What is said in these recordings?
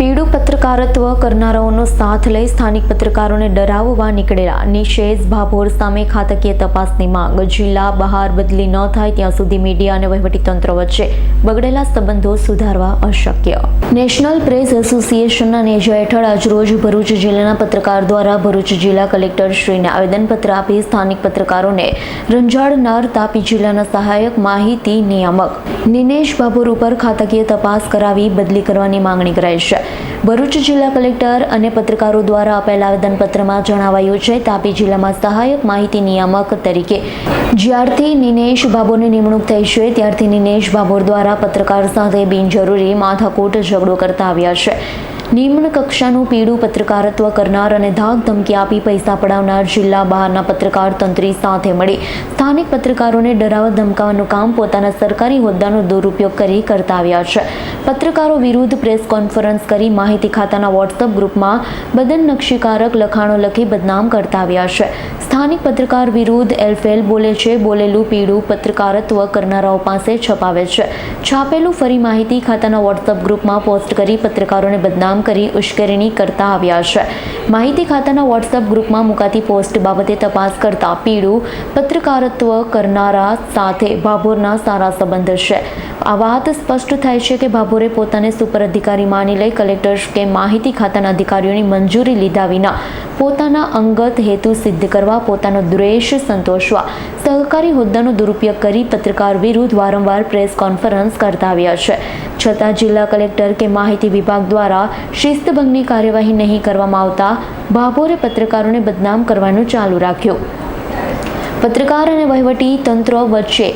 પીડું પત્રકારત્વ કરનારાઓનો સાથ લઈ સ્થાનિક પત્રકારોને ડરાવવા નીકળેલા નિશેષ ભાભોર સામે ખાતકીય તપાસની માંગ. જિલ્લા બહાર બદલી ન થાય ત્યાં સુધી મીડિયા અને વહીવટીતંત્ર વચ્ચે બગડેલા સંબંધો સુધારવા અશક્ય. નેશનલ પ્રેસ એસોસિએશનના નેજા હેઠળ આજરોજ ભરૂચ જિલ્લાના પત્રકાર દ્વારા ભરૂચ જિલ્લા કલેક્ટર શ્રીને આવેદનપત્ર આપી સ્થાનિક પત્રકારોને રંજાડનાર તાપી જિલ્લાના સહાયક માહિતી નિયામક નિનેશ બાબુર ઉપર ખાતાકીય તપાસ કરાવી બદલી કરવાની માંગણી કરાઈ છે. ભરૂચ જિલ્લા કલેક્ટર અને પત્રકારો દ્વારા આપેલ આવેદનપત્રમાં જણાવાયું છે, તાપી જિલ્લામાં સહાયક માહિતી નિયામક તરીકે. જ્યારથી નિનેશ બાબુની નિમણૂક થઈ છે, ત્યારથી નિનેશ બાબુર દ્વારા પત્રકાર સાથે બિનજરૂરી માથાકૂટ ઝઘડો કરતા આવ્યા છે. નિમ્ન કક્ષાનું પીડું પત્રકારત્વ કરનાર અને ધાક ધમકી આપી પૈસા પડાવનાર જિલ્લા બહારના પત્રકાર તંત્રી સાથે મળી. સ્થાનિક પત્રકારોને ડરાવવા ધમકાવવાનું કામ પોતાના સરકારી હોદ્દાનો દુરુપયોગ કરી કરતા આવ્યા છે. પત્રકારો વિરુદ્ધ પ્રેસ કોન્ફરન્સ કરી માહિતી ખાતાના વોટ્સઅપ ગ્રુપમાં બદન નકશીકારક લખાણો લખી બદનામ કરતા આવ્યા છે. સ્થાનિક પત્રકાર વિરુદ્ધ એલફેલ બોલે છે, બોલેલું પીડું પત્રકારત્વ કરનારાઓ પાસે છપાવે છે. છાપેલું ફરી માહિતી ખાતાના વોટ્સઅપ ગ્રુપમાં પોસ્ટ કરી પત્રકારોને બદનામ કરી ઉશ્કેરણી કરતા આવ્યા છે. માહિતી ખાતાના વોટ્સઅપ ગ્રુપમાં મુકાતી પોસ્ટ બાબતે તપાસ કરતા પીડું પત્રકારત્વ કરનારા સાથે ભાભોરના સારા સંબંધ છે. આ વાત સ્પષ્ટ થાય છે કે ભાભોરે પોતાને સુપર અધિકારી માની લઈ કલેક્ટર કે માહિતી ખાતાના અધિકારીઓની મંજૂરી લીધા વિના પોતાના અંગત હેતુ સિદ્ધ કરવા, પોતાનો દ્વેષ સંતોષવા. સહકારી હોદ્દાનો દુરુપયોગ કરી પત્રકાર વિરુદ્ધ વારંવાર પ્રેસ કોન્ફરન્સ કરતા આવ્યા છે. છતાં જિલ્લા કલેક્ટર કે માહિતી વિભાગ દ્વારા શિસ્તભંગની કાર્યવાહી નહીં કરવામાં આવતા ભાભોરે પત્રકારોને બદનામ કરવાનું ચાલુ રાખ્યું. પત્રકાર અને વહીવટી તંત્ર વચ્ચે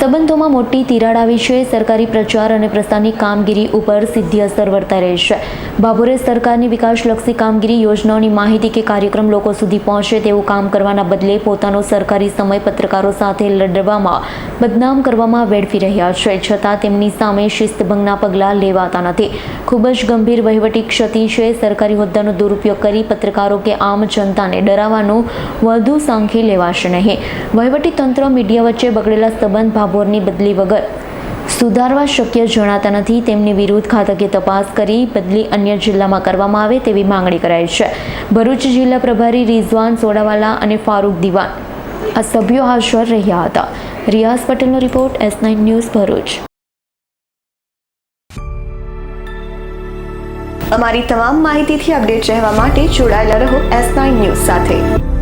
સંબંધોમાં મોટી તિરાડ આવી છે. સરકારી પ્રચાર અને પ્રસારની કામગીરી ઉપર સીધી અસર વર્તાઈ રહી છે. ભાભોરે સરકારની વિકાસલક્ષી કામગીરી યોજનાઓની માહિતી કે કાર્યક્રમ લોકો સુધી પહોંચે તેવું કામ કરવાના બદલે પોતાનો સરકારી સમય પત્રકારો સાથે લડવામાં બદનામ કરવામાં વેડફી રહ્યા છે. છતાં તેમની સામે શિસ્તભંગના પગલાં લેવાતા નથી. ખૂબ જ ગંભીર વહીવટી ક્ષતિ છે. સરકારી હોદ્દાનો દુરુપયોગ કરી પત્રકારો કે આમ જનતાને ડરાવવાનું વધુ સાંખી લેવાશે નહીં. વહીવટી તંત્ર મીડિયા વચ્ચે બગડેલા સંબંધ ભાભોરની બદલી વગર. સુધારવા શક્ય જણાતા નથી, તેમની વિરુદ્ધ ખાતકીય તપાસ કરી બદલી અન્ય જિલ્લામાં કરવામાં આવે તેવી માંગણી કરાઈ છે. ભરૂચ જિલ્લા પ્રભારી રિઝવાન સોડાવાલા અને ફારૂક દિવાન. આ સભ્યો હાજર રહ્યા હતા. રિયાઝ પટેલનો report, S nine news Bharuch. અમારી તમામ માહિતીથી અપડેટ રહેવા માટે જોડાયેલા રહો એસ નાઇન ન્યૂઝ સાથે.